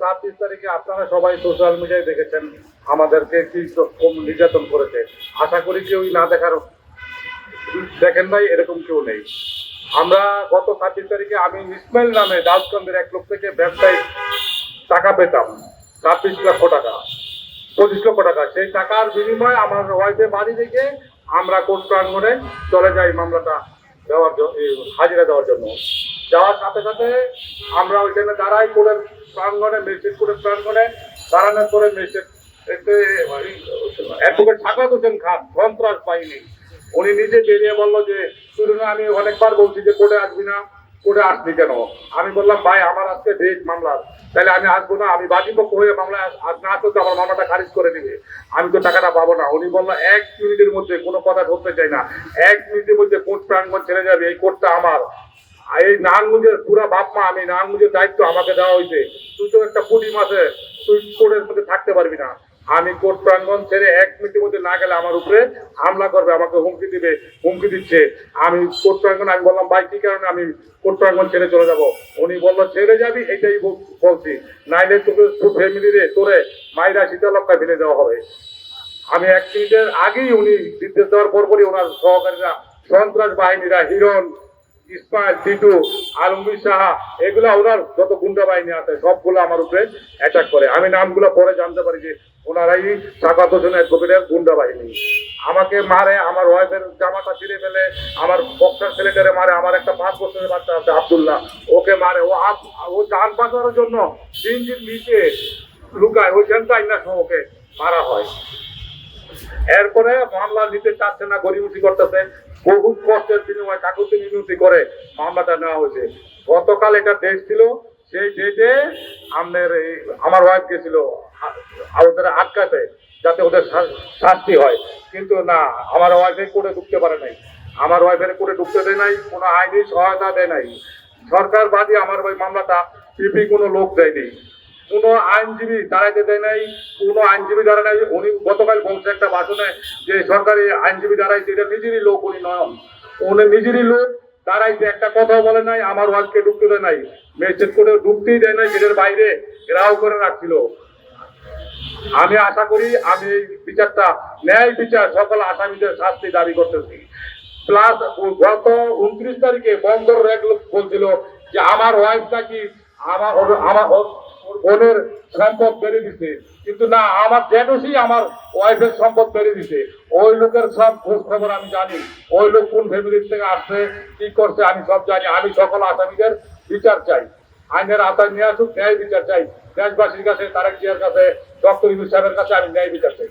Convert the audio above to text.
ছাব্বিশ তারিখে আপনারা সবাই সোশ্যাল মিডিয়ায় দেখেছেন আমাদেরকে কি নির্যাতন করেছে। আশা করি কেউই না দেখার দেখেন নাই, এরকম কেউ নেই। আমরা গত ছাব্বিশ তারিখে আমি ইসমাইল নামে দাউদকান্দের এক লোক থেকে ব্যবসায়িক টাকা পেতাম, ছাব্বিশ লক্ষ টাকা, পঁচিশ লক্ষ টাকা। সেই টাকার বিনিময়ে আমার ওয়াইফে বাড়ি রেখে আমরা কোর্ট প্রাঙ্গণে চলে যাই মামলাটা দেওয়ার জন্য হাজিরা দেওয়ার জন্য। যাওয়ার সাথে সাথে আমরা ওইখানে দাঁড়াই করে প্রাঙ্গণে ম্যাজিস্ট্রেট কোর্টের প্রাঙ্গণে, দাঁড়ানোর পরে ম্যাজিস্ট্রেট অ্যাডভোকেট সাকাত হোসেন খান সন্ত্রাস বাহিনী, উনি নিজে বেরিয়ে বলল যে না, আমি অনেকবার বলছি যে কোর্টে আসবি না, কোর্টে আসবি কেন? আমি বললাম, ভাই, আমার আজকে ডেট মামলার তাহলে আমি আসব না, আমি বাদীপক্ষ হয়ে মামলা আজ না আসতে আমার মামলাটা খারিজ করে দিবে, আমি তো টাকাটা পাবো না। উনি বলল, এক মিনিটের মধ্যে, কোনো কথা ধরতে চাই না, এক মিনিটের মধ্যে কোর্ট প্রাঙ্গণ ছেড়ে যাবে, এই কোর্টটা আমার। এই নারায়ণগঞ্জের পুরা বাপ মা, আমি নারায়ণগঞ্জের দায়িত্ব আমাকে দেওয়া হয়েছে। তুই তো একটা পুটি মাসে তুই কোর্টের মধ্যে থাকতে পারবি না। আমি কোর্ট প্রাঙ্গন ছেড়ে এক মিনিটের মধ্যে না গেলে আমার উপরে হামলা করবে, আমাকে হুমকি দিবে, হুমকি দিচ্ছে। আমি কোর্ট প্রাঙ্গণ, আমি বললাম, ভাই, কি কারণে আমি কোর্ট প্রাঙ্গণ ছেড়ে চলে যাব? উনি বলল, ছেড়ে যাবি, এটাই বল- বলছি। নাইলে তোকে তোর ফ্যামিলি রে, তোরে মাইরা শীতলক্ষায় ফেলে দেওয়া হবে। আমি এক মিনিটের আগেই উনি নির্দেশ দেওয়ার পরপরই ওনার সহকারীরা সন্ত্রাস বাহিনীরা হিরণ ইসমাইল টিটু আলমগীর সাহা, এগুলা ওনার যত গুন্ডা বাহিনী আছে, সবগুলো আমার উপরে অ্যাটাক করে। আমি নামগুলো পরে জানতে পারি যে ওনারাই সাকাত হোসেন অ্যাডভোকেটের গুন্ডা বাহিনী। আমাকে মারে, আমার ওয়াইফের জামাটা ছিঁড়ে ফেলে, আমার বক্সার ছেলেটারে মারে, আমার একটা পাঁচ বছরের বাচ্চা আছে, আব্দুল্লাহ। ওকে মারে। ও ও যান বাঁচানোর জন্য দিন দিন নিচে লুকায় ওইখানটাই না ওকে মারা হয়। এরপরে মামলা নিতে চাচ্ছে না গরিবুটি করতেছে। বহু কষ্টের বিনিময়ে কাকুতি মিনতি করে মামলাটা নেওয়া হয়েছে। গতকাল এটা ডেট ছিল, সেই ডেটে আমাদের এই, আমার ওয়াইফ গেছিল ওদের আটকাতে, যাতে ওদের শাস্তি হয়। কিন্তু না, আমার ওয়াইফে কোর্টে ঢুকতে পারে নাই। আমার ওয়াইফের কোর্টে ঢুকতে দেয় নাই, কোনো আইনি সহায়তা দেয় নাই। সরকার বাদী আমার ওই মামলাটা পিপি কোনো লোক দেয়নি। কোনো আইনজীবী দাঁড়াইতে দেয় নাই, কোনো আইনজীবী দাঁড়ায় নাই। উনি গতকাল বলছে একটা ভাষণে যে সরকারি আইনজীবী দাঁড়াইছে, এটা নিজেরই লোক, উনি নয়ন। উনি নিজেরই লোক, দাঁড়াইছে, একটা কথাও বলে নাই, আমার ওয়াজকে ঢুকতে দেয় নাই। ম্যাজিস্ট্রেট কোর্টে ঢুকতেই দেয় নাই গেটের বাইরে ঘেরাও করে রাখছিল। আমি আশা করি, আমি এই বিচারটা, ন্যায় বিচার, সকল আসামিদের শাস্তি দাবি করতেছি। প্লাস গত উনত্রিশ তারিখে বন্দর এক বলছিল যে আমার ওয়াইফ নাকি আমার আমার বোনের সম্পদ বেড়ে দিছে। কিন্তু না, আমার জেনুসি আমার ওয়াইফের সম্পদ বেড়ে দিছে। ওই লোকের সব খোঁজ খবর আমি জানি। ওই লোক কোন ফ্যামিলির থেকে আসছে, কি করছে, আমি সব জানি। আমি সকল আসামিদের বিচার চাই। আইনের আতায় নিয়ে আসুক, ন্যায় বিচার চাই। দেশবাসীর কাছে, তারেক জিয়ার কাছে, ডক্টর ইউনুস সাহেবের কাছে আমি ন্যায় বিচার চাই।